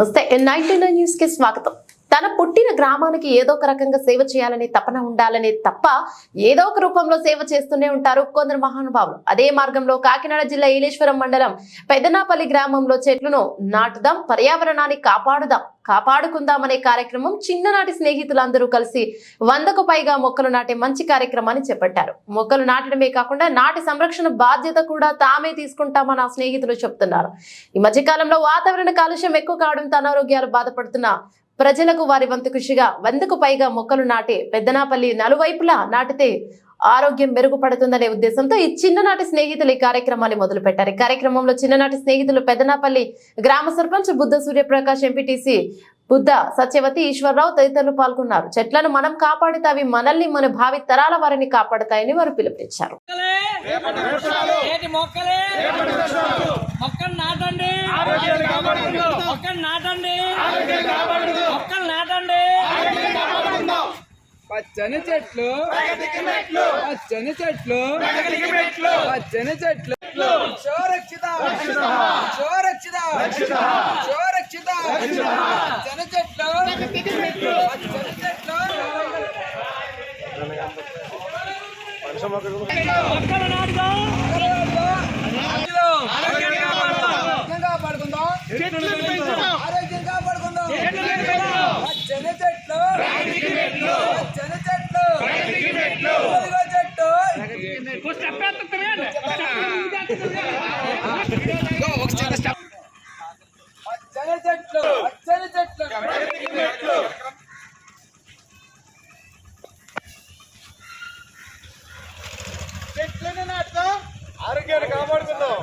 నమస్తే. Ninety nine న్యూస్కి స్వాగతం. తన పుట్టిన గ్రామానికి ఏదో ఒక రకంగా సేవ చేయాలని తపన ఉండాలని తప్ప ఏదో ఒక రూపంలో సేవ చేస్తూనే ఉంటారు కొందరు మహానుభావులు. అదే మార్గంలో కాకినాడ జిల్లా ఈలేశ్వరం మండలం పెదనాపల్లి గ్రామంలో చెట్లను నాటుదాం పర్యావరణాన్ని కాపాడుదాం కాపాడుకుందాం అనే కార్యక్రమం చిన్ననాటి స్నేహితులందరూ కలిసి వందకు పైగా మొక్కలు నాటే మంచి కార్యక్రమాన్ని చేపట్టారు. మొక్కలు నాటడమే కాకుండా నాటి సంరక్షణ బాధ్యత కూడా తామే తీసుకుంటామని ఆ స్నేహితులు చెప్తున్నారు. ఈ మధ్యకాలంలో వాతావరణ కాలుష్యం ఎక్కువ కావడంతో అనారోగ్యాలు బాధపడుతున్న ప్రజలకు వారి వంతు కృషిగా వందకు పైగా మొక్కలు నాటి పెద్దనాపల్లి నలువైపులా నాటితే ఆరోగ్యం మెరుగుపడుతుందనే ఉద్దేశంతో ఈ చిన్ననాటి స్నేహితులు ఈ కార్యక్రమాన్ని మొదలుపెట్టారు. ఈ కార్యక్రమంలో చిన్ననాటి స్నేహితులు పెద్దనాపల్లి గ్రామ సర్పంచ్ బుద్ధ సూర్యప్రకాష్ ఎంపీటీసీ బుద్ధ సత్యవతి ఈశ్వరరావు తదితరులు పాల్గొన్నారు. చెట్లను మనం కాపాడితే అవి మనల్ని మన భావి తరాల వారిని కాపాడుతాయని వారు పిలుపునిచ్చారు. మొక్కలే ఏటి మొక్కలే? మొక్కలు నాటండి. నాటండి. పచ్చని చెట్లు పచ్చని చెట్లు పచ్చని చెట్లు శోరక్షిత శోరక్షిత పచ్చని చెట్లు పచ్చని చెట్లు మొక్కలు ఆరోగ్యంగా పడుకుందాం ఆరోగ్యంగా పడుకుందాం పచ్చని చెట్లు చెట్లు అచ్చని చెట్లు ఆరోగ్యాన్ని కాపాడుకుందాం.